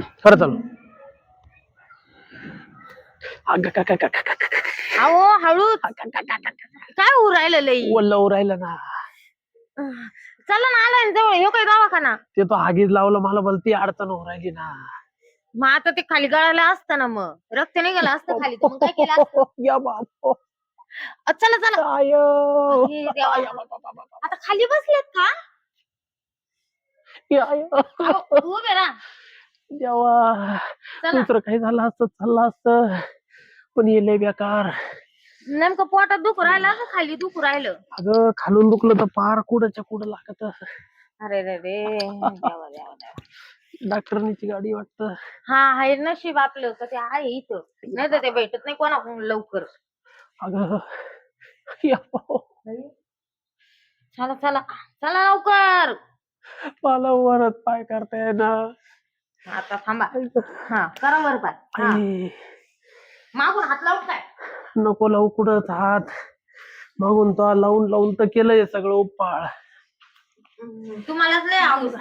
खरं चालू. अगं, का- का- का- का- का- का- अहो हळू. काय होऊ राहिलं लई? ओलं राहिलं ना. चला ना आलाय ना जवळ. हे काय दवाखाना? ते तो आगीच लावलं मला मला ती अडचण होऊ राहिली ना. मग आता ते खाली गळालं असतं ना मग. रक्त निघालं असतं खाली तर मग काय केलं असतं? या बाप अ, चला चला. अरे देवा. आता खाली बसलेत का? अहो, उभे राहा. चला. दुसरं काही झालं असतं चाललं असतं पण येले बेकार. नेमकं पोटात दुखू राहिलं असं खाली दुखू राहिलं? अगं खालून दुखलं तर पार कुठच्या कुठं लागत. अरे रे रे देवा, देवा, देवा. डॉक्टरनीची गाडी वाटत. हा आहे नशीब आपलं का ते आहे इथं. नाही तर ते भेटत नाही कोणाकडून लवकर. अगं. चला चला. चला लवकर. मला वरत पाय करता ना आता थांबा. हा करा वर पाय हा. मागून हात लावून काय? नको लावू कुठंच हात. मागून तो लावून लावून तर केलंय सगळं उपाळ. हम्म, तुम्हालाच लय आवड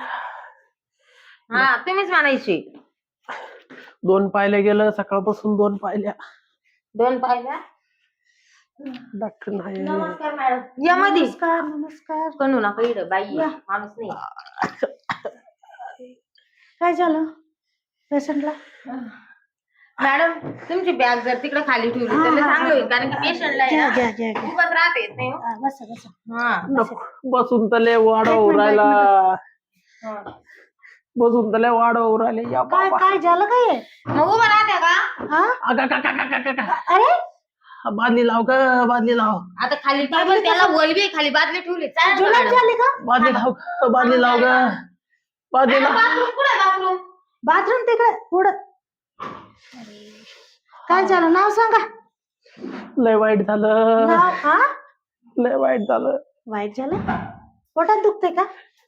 हा तुम्हीच म्हणायची. दोन पायल्या गेलं सकाळपासून दोन पायल्या. दोन डॉक्टर नाही. नमस्कार मॅडम. या मध्ये नमस्कार नमस्कार. कणू नका इकडं बाई. आहे, माणूस नाही. काय झालं? पेशंटला? मॅडम तुमची बॅग जर तिकडे खाली ठेवली तर लय चांगलं होईल कारण की पेशंटला घ्या घ्या घ्या घ्या. राहता येत नाही हो. हा, बसा बसा. हा. नको बसून तले वाढव एक मिनिट, एक राहिला हा. बसून तले वाढव राहिले या काय बाबा. काय झालं काय? मग उभं राहते का? हा? अगं, का- का- का- का- का- का. अरे बादली लाव ग बादली लाव. आता खाली टेबल त्याला वलबी खाली बादली ठेवली. चालेल का, जुलाब मॅडम? झाली का? बादली लाव ग, बादली लाव ग. बाथरूम कुठे बाथरूम? बाथरूम तिकडे पुढं. काय झालं? नाव सांगा. लय वाईट झालं. नाव हा? लय वाईट झालं. वाईट झालं? पोटात दुखते का?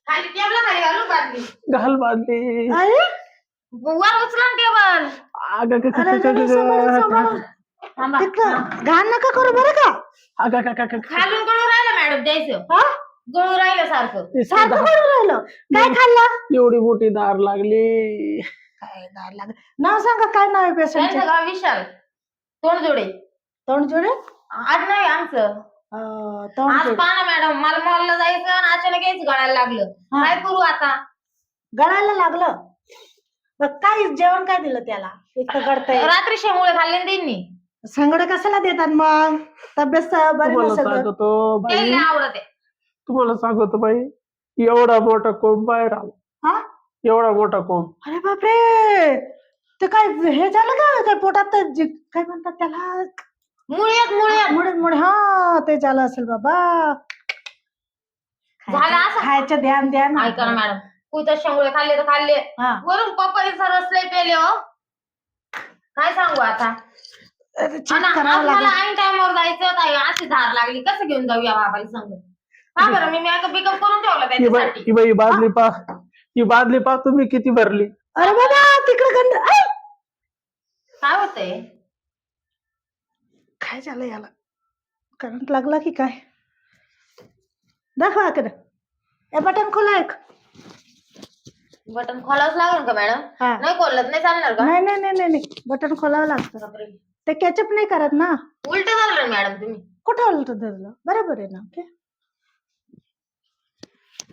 खाली टेबल खाली घालू बादली. घाल बादली. अरे? वर उचला टेबल. अगं ग- ग- अरे, ग- अरे, ग- सांभाळून, ग- सांभाळून. थांबा. तिकडं घाण नका करू बरं का. अगं, ग- ग- ग- ग- खालून गळू राहिलं मॅडम द्यायचं. हा? गळू राहिलं सारखं. सारखं करून राहिलं. काय खाल्लं? एवढी मोठी दार लागली. काय गाड लागत नाव सांगा काय नाव आहे त्यांचं गाव विशाल. तोंड जोडे तोंड जोडे आज नाही आमचं. अं, तोंड आज जोडे पाहा ना मॅडम मला मॉलला जायचं आणि अचानक यायचं गळायला लागलं. हा. काय करू आता? गळायला लागलं. मग काय जेवण काय दिलं त्याला? इतकं गडतंय रात्री शेंगुळे खाल्ले ना त्यांनी. संगडे कशाला देतात मग? तब्येत स- बरी तुम्हाला नसेल तर सांगतो ते बाई. नाही आवडत. आहे. तुम्हाला सांगतो बाई एवढा मोठा कोंब बाहेर आला. हा? एवढा मोठा कोंब. अरे बापरे! ते काय हे झालं का? काय पोटात जे- काय म्हणतात त्याला? मुळ्यात मुळ्यात. मुळे मुळे हा ते झालं असेल बाबा. झालं असं? खायचं ध्यान ध्यान. ऐका ना मॅडम? कुठं शेंगुळे खाल्ले तर खाल्ले. हा. वरून पपईचा रस लय पेले हो. काय सांगू आता? अरे, check आणि करावं लागेल. ऐन टायमावर जायचं ताई अशी धार लागली. कसं घेऊन जाऊया बाबाला सांग हा बरं मी मेकअप बिकअप करून ठेवला ही बाई त्याच्यासाठी. ही बाई बादली पा ही बादली पा तुम्ही किती भरली? अरे बाबा तिकडे गंध ऐ! काय होतंय? काय झालं याला? करंट लागला की काय? दाखवा हे बटन खोला एक. बटन खोलावंच लागेल का मॅडम? हा. नाही खोलत नाही चालणार का? नाही नाही नाही नाही. नाही बटन खोलावं लागतं. बापरे. ते कॅचअप नाही करत ना? उलट झालं मॅडम तुम्ही. कुठं उलट धरलं? बरोबर आहे ना ओके?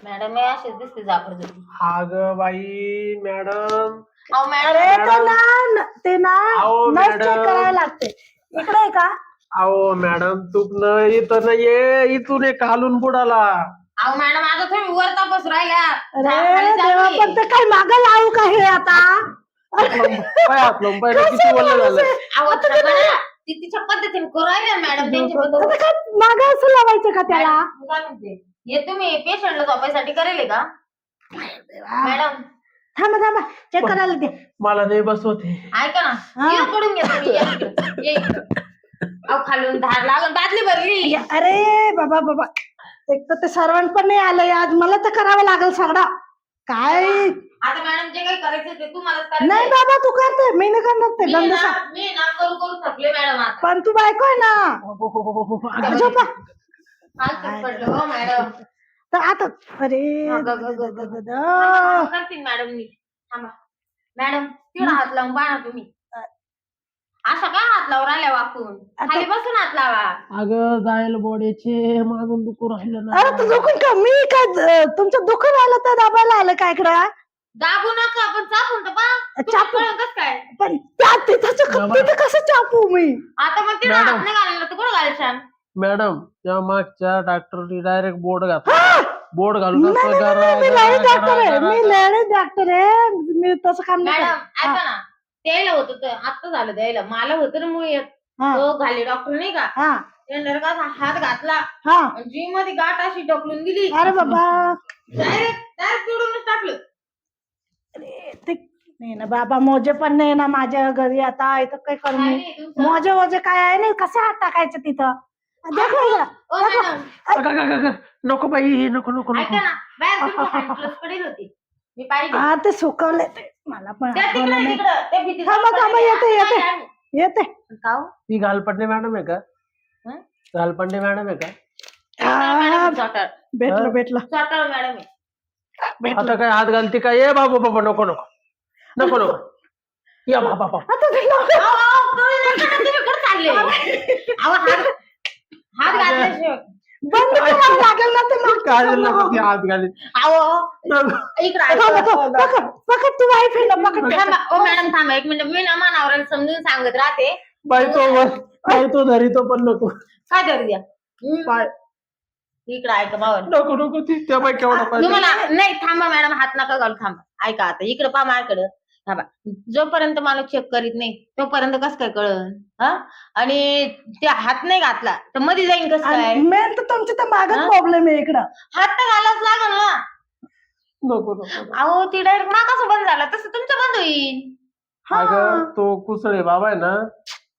मॅडम हे अशीच दिसते जाफर होती अग बाई मॅडम. अहो अरे मॅडम. तो ना न- ते ना अहो, नस check मॅडम. करायला लागते. इकडे आहे का? अहो मॅडम चुकलं इथं नाहीये इथून एक खालून बुडाला. अहो मॅडम आता तुम्ही वर तपास राहिल्या अरे खाली चालू देवा आहे. पण ते काय मागं लावू का हे आता? पाय हातलं पाय कसं किती वल्ल माणूस झालं. आहे? अहो आता थांबा ते- ना. ती तिच्या पद्धतीने करू राहिल्या मॅडम त्यांची पद्धत मागं असं लावायचं का त्याला? मॅडम, काय म्हणते. हे तुम्ही पेशंटला झोपायसाठी करेल का? मॅडम. थांबा थांबा. चेक करायला दे मला नाही बसवते ऐका ना. हा. ये पडून घ्या तुम्ही. या. इकडं. ये. इकडं. अहो खालून धार लागून बादली भरली. अरे बाबा बाबा. एक तर ते सर्वंट पण नाही आलंय आज मला तर करावं लागेल सगळं. काय? आता मॅडम जे काही करायचं ते तुम्हालाच नाही करायचं बाबा तू करते. मी नाही करणार ते. मी ना सा- मी ना करू करू थकले मॅडम आता. पण तू बायको आहे ना. झोपा. पडलं हो मॅडम. तर आता अरे हा, ग- ग- ग- ग- द- द- द-. करतील मॅडम नी थांबा. मॅडम तिकडे हात लावून पाहा ना तुम्ही. असा काय हात लावून राहिल्या वाकून खाली बसून हात लावा. अगं जायला बोड्याचे मागून दुखू राहिलं अरे ना दुखून का मी काय अं, तुमचं दुखून आलं तर दाबायला आलं काय इकडं? दाबू नका पण चापून तर पहा. चापू कस काय? पण त्या तिथं बाबा. तिथं कसं चापू मी? आता मग तिला मॅडम. हात नाही घालणार तर कुठं घालशान मॅडम त्या मागच्या डॉक्टरनी डायरेक्ट बोर्ड घातला! बोर्ड घालून नाही, नाही, असं नाही, मी गरा- लेडीज गरा- डॉक्टर आहे. गरा- मी गरा- डॉक्टर आहे. मी तसं काम नाही मॅडम करत. ऐका ना. द्यायला होतं आता झालं द्यायला. मला होतं ना मुळे. हा. तो घाले डॉक्टर नाही का? हा. त्याने का हात घातला. हा. जी मध्ये गाठ अशी ढकलून दिली. अरे बाबा. डायरेक्ट डायरेक्ट तोडूनच टाकलं. अरे, ते नाही ना बाबा मोजे पण नाही ना माझ्या घरी. आता इथं काय करू काय मी? नाही तुमचं? मोजे वोजे काय आहे नाही? कसे हात टाकायचे तिथं? देख ना इकडं. ओ मॅडम। अगं, अगं, अगं, अगं, नको बाई नको नको ना बाहेर पडेल होती. मी पाहिजे हा ते सुकवले ते. मला पण त्या आठवलं तिकडे नाही. तिकडं. त्या भीती थांबा, थांबा, येते, येते. येते. काव ती घालपंडे मॅडम आहे का? हं? घालपंडे मॅडम आहे का? हा, चॉटर भेटलं हा? भेटलं. चॉटर मॅडम आहे. भेटलं. आता काय हात घालते का ये बाबू बाबा नको नको. नको नको. या बाबा बाबा. आता ते नको. अहो, अहो, कळलं नाही का? तुम्ही कुठं चालले? अहो, हात हात घातल्याशिवाय बंद करावं लागेल ना मग. ती हात घाली अहो इकडे थांबा, थांबा. पकड पकड तू वाईफ आहे ना पकड. थांबा. ओ मॅडम थांबा. एक मिनिट मी ना मानावर समजून सांगत राहते. बाई तो वर बाई तो धरी तो पण नको. काय करू द्या? बाय. इकडे ऐका नको नको ती त्या बाई केवढा पाहिजे तुम्हाला नाही थांबा मॅडम हात नका घालू थांबा. ऐका आता. इकडे पा माझ्याकडे. थांबा. जोपर्यंत मला चेक करीत नाही तोपर्यंत कस काय कळन? हा? आणि ते हात नाही घातला तर मध्ये जाईन कस काय? मेन तर तुमची तर मागच हा? प्रॉब्लेम आहे इकडं. हात तर घालाच लागल ना. नको नको अहो ती डायरेक्ट मा कसं बंद झाला तसं तुमचं बंद होईल हा. अगं तो कुसळे बाबा आहे ना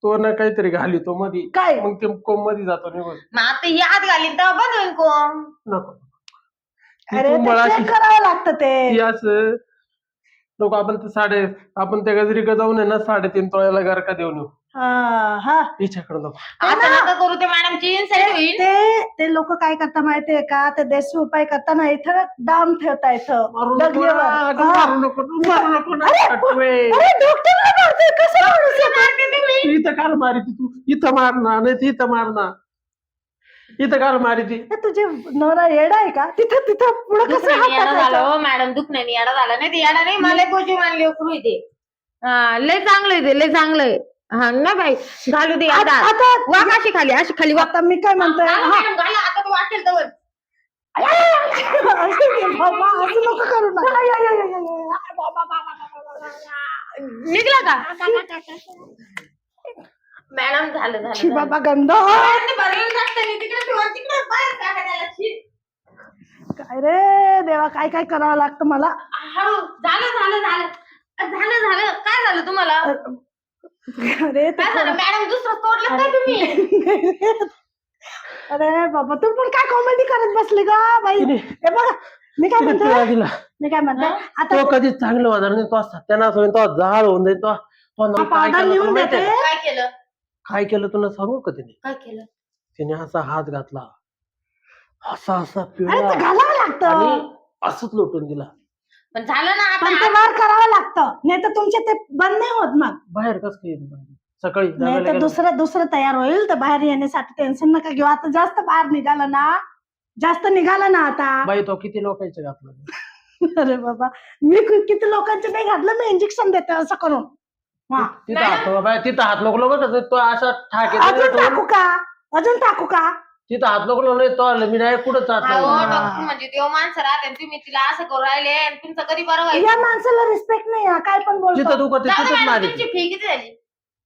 तो ना काहीतरी घाली तो मधी. काय? मग ते कोममध्ये जातो निघून. मग आता ही हात घालीन तेव्हा बंद होईल कोण नको. ती अरे मला check करावं लागतं ते. ती असं नको आपण ते साडे आपण त्या गजरी जाऊन आहे ना साडेतीन तोळ्याला गरका देऊन येऊ हा हा हिच्याकडे नका करू ते मॅडमची इन्सल्ट होईल ते ते लोक काय करतात माहितीये का ते देशी उपाय करताना इथं दाम ठेवता इथं मारू नको डगलीवर. ना, अगं, हा. मारू नको मारू नको ना अरे, आठवे. अरे डॉक्टरला मारतोय कसं माणूस आहे? इथं काल मारी तू इथं मार ना नाही तर इथं मार ना इथं काल मारी ती हे तुझे नवरा येडा आहे का तिथं तिथं पुढे कसं दुखण्याने झाला? हो मॅडम दुखण्याने येडा झाला नाही ते येडा नाही मला गोची मानली उकरू ते हा, लय चांगलं आहे ते लय चांगलं आहे हा नाही बाई घालू दे आता आता आता वाक अशी खाली अशी खाली वाक आता मी काय म्हणतोय घाला हा. मॅडम, घाला आता तो वाटेल तर बाबा, असं नको करू ना. निघला का मॅडम झालं झालं छी झालं. बाबा गंध. काय रे देवा काय काय करावं लागतं मला? हळू झालं झालं झालं. झालं झालं. काय झालं तुम्हाला? अरे ते काय झालं? मॅडम दुसरं तोडलं काय तुम्ही? अरे बाबा तू पण काय कॉमेडी करत बसली का बाई? तिने- हे बघा मी काय तिने म्हणते? दिला. मी काय म्हणते? हा? आता तो कधीच चांगलं होणार नाही तो सत्यानाश होईल तो जाळ होऊन जाईल तो तो नंतर काय पावडर तुला लिहून देते. का? काय केलं? काय केलं तुला सांगू का तिने? काय केलं? तिने असा हात घातला. असा असा अरे पिळला घालावं आणि लागतं असंच लोटून दिला. पण झालं ना पण ते आता वार करावं लागतं. नाही तर तुमचे ते बंद नाही होत मग. बाहेर कस काय येईल पण? सकाळी नाही जायला तर गेलं. दुसरं दुसरं तयार होईल तर बाहेर येण्यासाठी टेन्शन नका घेऊ. आता जास्त बाहेर निघालं ना जास्त निघालं ना आता. बाई तो किती लोकांचं घातलं? अरे बाबा मी कि- किती लोकांचे नाही घातलं मी इंजेक्शन देते असं करून. हा. तिथं हात बाई तिथं हात तो असा ठाक अजून टाकू का? अजून टाकू का? तिथं हात नको लावू नाही तो आलं. मी नाही कुठं जात? अहो, नाही. डॉक्टर म्हणजे देव माणसं राहते आणि तुम्ही तिला असं करू राहिले आणि तुमचं कधी बरं या माणसाला रिस्पेक्ट नाही हा, काय पण जिथं बोलतो दुखत जाऊ दे तिथंच मॅडम, मारी तुमची फी किती झाली?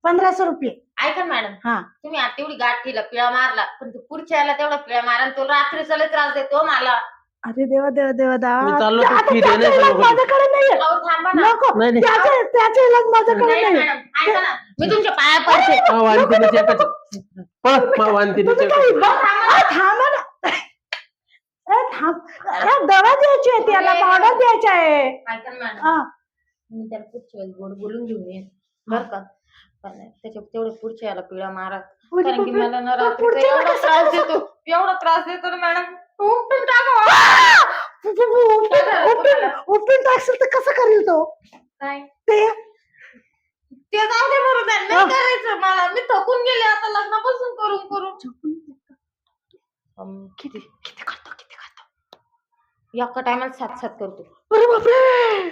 पंधराशे रुपये. ऐका ना मॅडम हा. तुम्ही आता तेवढी गाठ केला पिळा मारला पण तू पुढच्या याला तेवढा पिळा मारा आणि तो रात्री त्रास देतो मला. अरे देवा देवा देवा मी देवा चाललो ते- तू आता फी त्याचा नको. माझ्याकडे नाहीये. अहो थांबा ना. नको. नाही नाही. त्याचा त्याचा इलाज माझ्याकडे नाही नाहीये. मॅडम ऐका ना. मी तुमच्या पाया पडते. पळ मा तुम्ही काही बघ- थांबा ना. अरे थांब अरे दवा द्यायची आहे त्याला पावडर द्यायची आहे. ऐका ना मॅडम. हा. मी त्याला पुढच्या वेळेस गोड बोलून घेऊन येईन. बरं का? पण त्याच्या तेवढे पुढच्या याला पिळा मारा. कारण की मला ना रात्रीचा एवढा त्रास देतो. एवढा त्रास देतो ना मॅडम. उपटून टाका. उपटून टाकशील तर कसं करेल तो? काय ते? ते जाऊ दे बरं नाही. करायचं मला. मी थकून गेले आता लग्नापासून करून करून. किती किती करतो किती करतो? एका टायमाला सात सात करतो. अरे बापरे!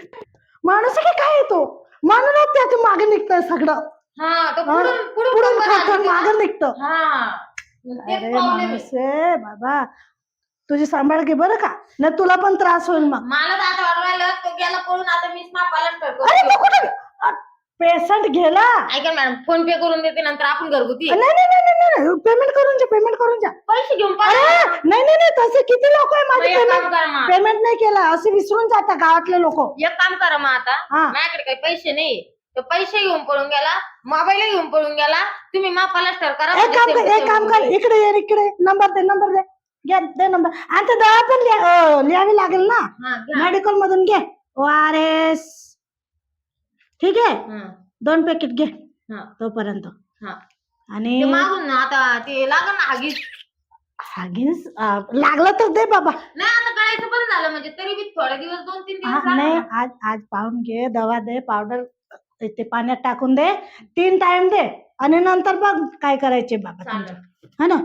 माणूस काय येतो म्हणूनच त्याच्यामागे निघतंय सगळं. हा तो हा. पुढून पुढून पुढून खातो आली मागे तेव्हा. निघतं. हा तेच अरे problem आहे. माणूस आहे बाबा. तुझी सांभाळ घे बरं का. नाही तुला पण त्रास होईल मग. मला तर आता तो गेला पळून आता अरे मग कुठे? पेशंट गेला. ऐका मॅडम फोन पे करून देते नंतर आपण घरगुती. नाही नाही नाही नाही, नाही. पेमेंट करून जा पेमेंट करून जा. पैसे घेऊन अरे नाही नाही नाही तसे किती लोक आहे मग माझे एक काम पेमेंट करा मग. पेमेंट नाही केलं असे विसरून जातात गावातले लोक. एक काम करा मग आता. हा. माझ्याकडे काही पैसे नाही. तो पैसे घेऊन पळून गेला मोबाईल घेऊन पळून गेला तुम्ही मा प्लास्टर करा एक काम कर एक काम कर इकडे ये इकडे नंबर दे नंबर दे. घे दे नंबर. आणि ते दवा पण लिहा- अं, लिहावी लागेल ना? हा, घ्या. मेडिकल मधून घे. ओ आर एस ठीक आहे? हा, दोन पॅकेट घे. हा, तोपर्यंत. हा. आणि ते मागून ना आता ते लागल ना हागीच हागीस? अं, लागलं तर दे बाबा. नाही आता कळायचं पण झालं म्हणजे तरी बी थोडे दिवस दोन तीन हा, दिवस नाही. आज आज पाहून घे दवा दे पावडर ते पाण्यात टाकून दे. तीन टाइम दे. आणि नंतर बघ काय करायचे बाबा तुमचं. चालेल. हा ना.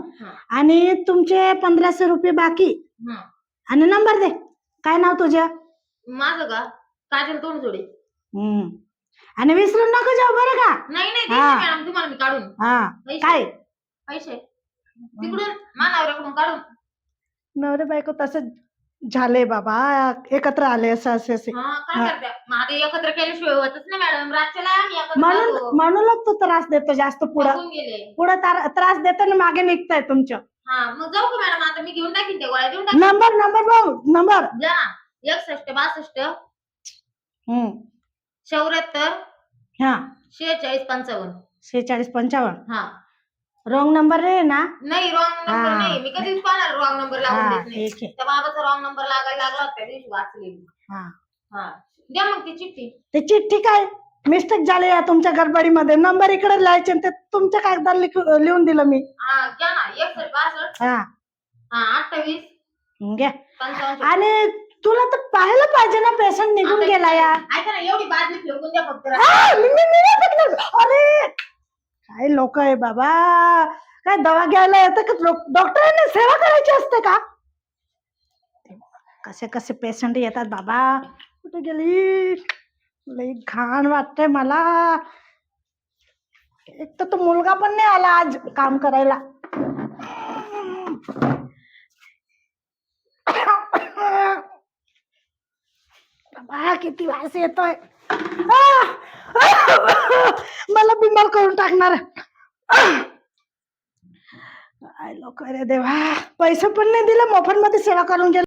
आणि तुमचे पंधराशे रुपये बाकी. हा. आणि नंबर दे. काय नाव तुझ्या? माझं का? काजल तोंडजोडे. हम्म. आणि विसरून नको जाऊ बरं का? नाही नाही हा. मॅडम तुम्हाला मी काढून. हा. पैसे. काय? पैसे. तिकडून मानावऱ्याकडून काढून. नवरे बायको तसं झाले बाबा एकत्र आले असं असे असे. हा काय हा. करते? एकत्र केल्याशिवाय होतच ना मॅडम. रातच्याला आम्ही एकत्र म्हणून. म्हणूनच तो त्रास देतो जास्त पुढं. गेले. पुढं तार- त्रास देतो आणि मागे निघताय तुमच्या हा मग जाऊ का मॅडम? आता मी घेऊन टाकीन त्या गोळ्या देऊन टाकीन. नंबर नंबर बघ नंबर. जा. एकसष्ट बासष्ट. हम्म. चौऱ्याहत्तर. हा. शेहेचाळीस पंचावन्न. शेहेचाळीस पंचावन्न. हा. रॉंग नंबर रे ना? नाही रॉंग नंबर हा. नाही. मी कधीच पाहणार रॉंग नंबर हा लागून देत नाही. ठीक आहे. त्या बाबाचा रॉंग नंबर लागायला लागला होता त्या दिवशी वाचलेली. हा. हा. द्या मग ती चिठ्ठी. ते चिठ्ठी काय? मिस्टेक झाली या तुमच्या गडबडीमध्ये. नंबर इकडे लिहायचे आणि ते तुमच्या कागदार लिख- लिहून दिलं मी. हा घ्या ना. एकसष्ट बासष्ट हा. हा अठ्ठावीस. घ्या. पंचावन्न. आणि तुला तर पाहायला पाहिजे ना पेशंट निघून गेला या. ऐका ना एवढी बादली फेकून द्या फक्त. आ, मी- मी- मी नाही फेकणार. अरे! काय लोक आहे बाबा? काय दवा घ्यायला येतं का? लोक- सेवा करायची असते का? कसे कसे पेशंट येतात बाबा. कुठे गेली? लई घाण वाटतंय मला. एक तर तो मुलगा पण नाही आला आज काम करायला. बाबा किती वास येतोय. मला बिमार करून टाकणार. आय लोक रे देवा. पैसे पण नाही दिले मोफत मध्ये सेवा करून गेले.